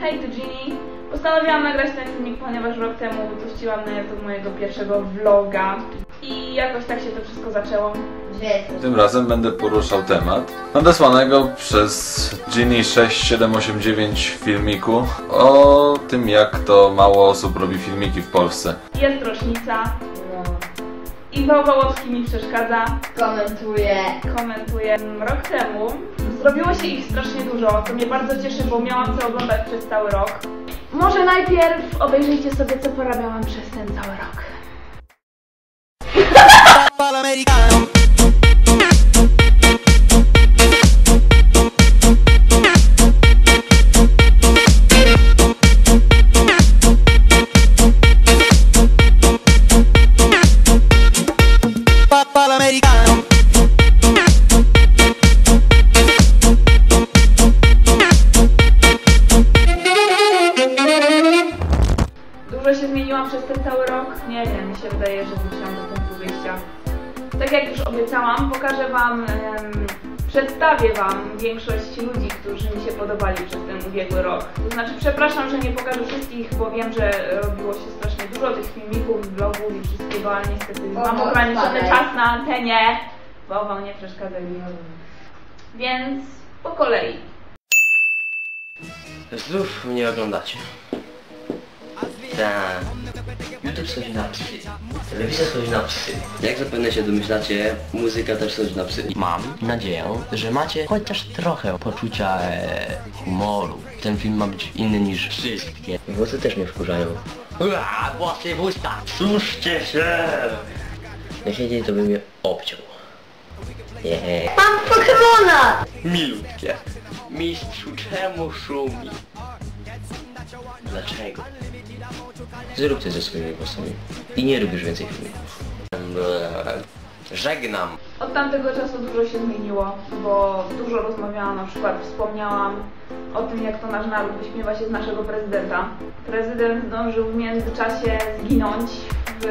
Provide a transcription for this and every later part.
Hej, tu Ginny. Postanowiłam nagrać ten filmik, ponieważ rok temu wypuściłam na YouTube mojego pierwszego vloga. I jakoś tak się to wszystko zaczęło. Tym razem będę poruszał temat nadesłanego przez Ginny 6789 filmiku o tym jak to mało osób robi filmiki w Polsce. Jest rocznica No, i Wałbałowski mi przeszkadza. komentuję. Komentuję. Rok temu zrobiło się ich strasznie dużo, co mnie bardzo cieszy, bo miałam co oglądać przez cały rok. Może najpierw obejrzyjcie sobie, co porabiałam przez ten cały rok. Przez ten cały rok? Nie wiem, mi się wydaje, że wróciłam do punktu wyjścia. Tak jak już obiecałam, pokażę Wam, em, przedstawię Wam większość ludzi, którzy mi się podobali przez ten ubiegły rok. To znaczy, przepraszam, że nie pokażę wszystkich, bo wiem, że robiło się strasznie dużo tych filmików, vlogów i wszystkiego, ale niestety mam ograniczony czas na antenie, bo Wam nie przeszkadzali. Więc po kolei. Znów mnie oglądacie. Tak. YouTube schodzi na psy. Telewizja schodzi na psy. Jak zapewne się domyślacie, muzyka też schodzi na psy. Mam nadzieję, że macie chociaż trochę poczucia e, humoru. Ten film ma być inny niż wszystkie. Włosy też mnie wkurzają. Ua, włosy w usta! Suszcie się! Jak siedzieli, to bym je obciął. Yeah. Mam Pokemona! Milutkie. Mistrzu, czemu szumi? Dlaczego? Zrób coś ze swoimi włosami. I nie już więcej filmików. Żegnam. Od tamtego czasu dużo się zmieniło, bo dużo rozmawiałam, na przykład wspomniałam o tym, jak to nasz naród wyśmiewa się z naszego prezydenta. Prezydent zdążył w międzyczasie zginąć w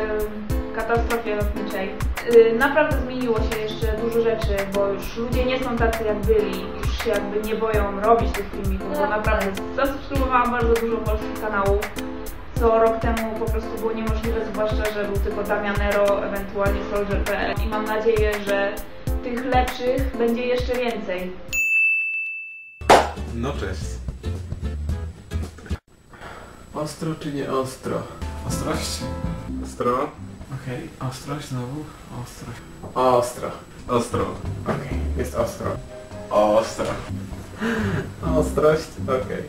katastrofie lotniczej. Yy, Naprawdę zmieniło się jeszcze dużo rzeczy, bo już ludzie nie są tacy jak byli, się jakby nie boją robić tych filmików, bo naprawdę zasubskrybowałam bardzo dużo polskich kanałów co rok temu po prostu było niemożliwe, zwłaszcza, że był tylko Damianero, ewentualnie Soldier.pl i mam nadzieję, że tych lepszych będzie jeszcze więcej. No cześć. Ostro czy nie ostro? Ostrość? Ostro. Okej, ostrość znowu. Ostrość. Ostro. Ostro. Okej, jest ostro. Ostro. Ostrość, okej.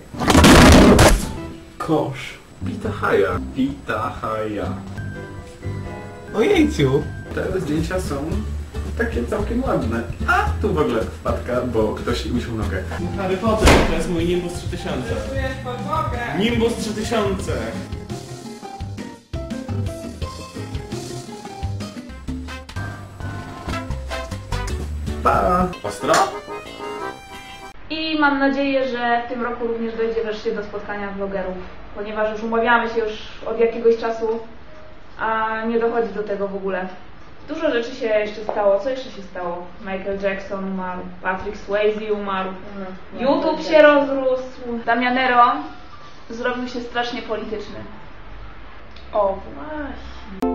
Kosz. Pita haja. Pita haja. Ojejciu. Te zdjęcia są takie całkiem ładne. A tu w ogóle wpadka, bo ktoś usiął nogę. Harry Potter, to jest mój Nimbus 3000. Nimbus 3000. Pa! Ostro? I mam nadzieję, że w tym roku również dojdzie wreszcie do spotkania vlogerów, ponieważ już umawiamy się już od jakiegoś czasu, a nie dochodzi do tego w ogóle. Dużo rzeczy się jeszcze stało. Co jeszcze się stało? Michael Jackson umarł, Patrick Swayze umarł, YouTube się rozrósł, Damianero zrobił się strasznie polityczny. O, właśnie.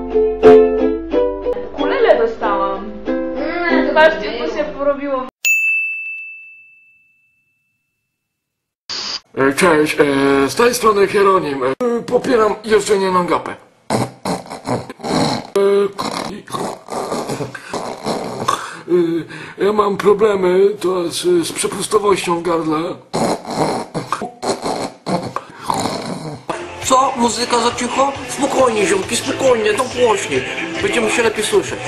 Kulele dostałam. Mm, Zobaczcie, co się porobiło. Cześć, e, z tej strony Hieronim. E, popieram jeżdżenie na gapę. E, e, ja mam problemy to z, z przepustowością w gardle. Co? Muzyka za cicho? Spokojnie, ziomki, spokojnie, to głośniej. Będziemy się lepiej słyszeć.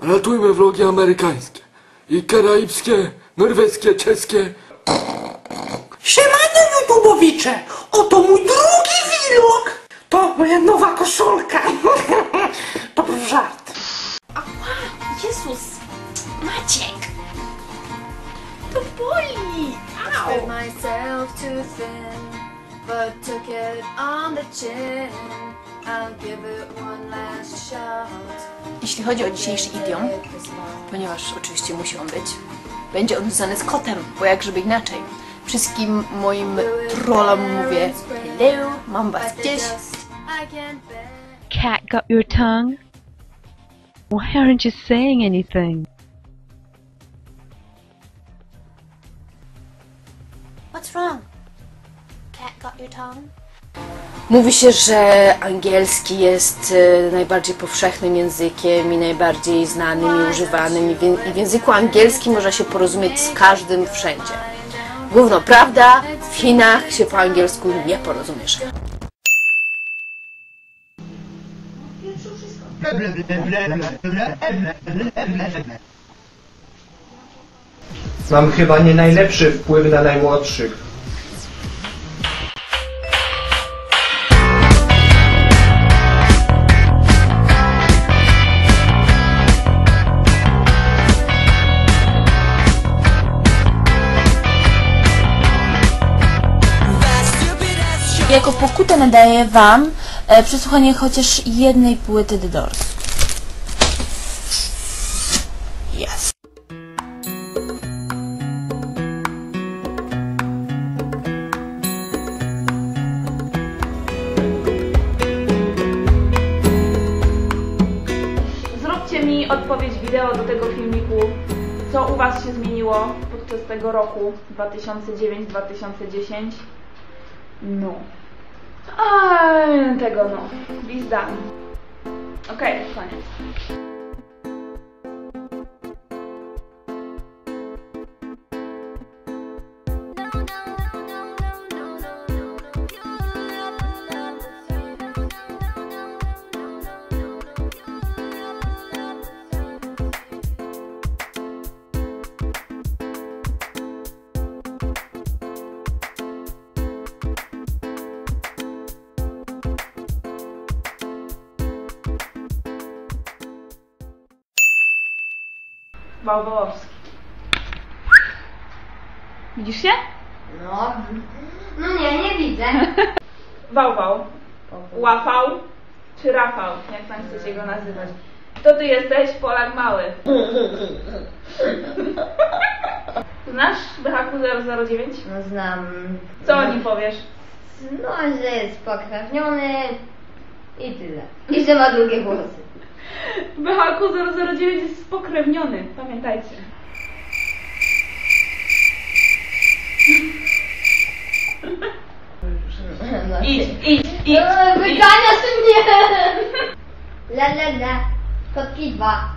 Ratujmy vlogi amerykańskie i karaibskie, norweskie, czeskie. Siemano YouTubowicze! Oto mój drugi vlog! To moja nowa koszulka! to był żart. Jezus! Maciek! To boli! Au! myself too thin, but took it on the chin. Jeśli chodzi o dzisiejszy idiom, ponieważ oczywiście musi on być, będzie on związany z kotem, bo jak żeby inaczej. Wszystkim moim trollom mówię hello, mam was gdzieś. Cat got your tongue? Why aren't you saying anything? What's wrong? Cat got your tongue? Mówi się, że angielski jest e, najbardziej powszechnym językiem i najbardziej znanym i używanym i w, i w języku angielskim można się porozumieć z każdym wszędzie. Gówno prawda, w Chinach się po angielsku nie porozumiesz. Mam chyba nie najlepszy wpływ na najmłodszych. Jako pokutę nadaję Wam e, przesłuchanie chociaż jednej płyty The Doors. Yes. Zróbcie mi odpowiedź wideo do tego filmiku, co u Was się zmieniło podczas tego roku 2009-2010. No. A tego no. Done. Okej, koniec. Wałwołowski. Widzisz się? No, no nie, nie widzę. Wałwał. Łafał czy Rafał, jak tam chcecie go nazywać. Kto ty jesteś? Polak mały. Znasz Bychaku 009? No znam. Co o nim powiesz? No, że jest pokrewniony i tyle. I że ma długie włosy. Bychaku 009 jest spokrewniony, pamiętajcie. Idź, idź, idź. No, idź. wyganiasz mnie! La la la. Kotki dwa.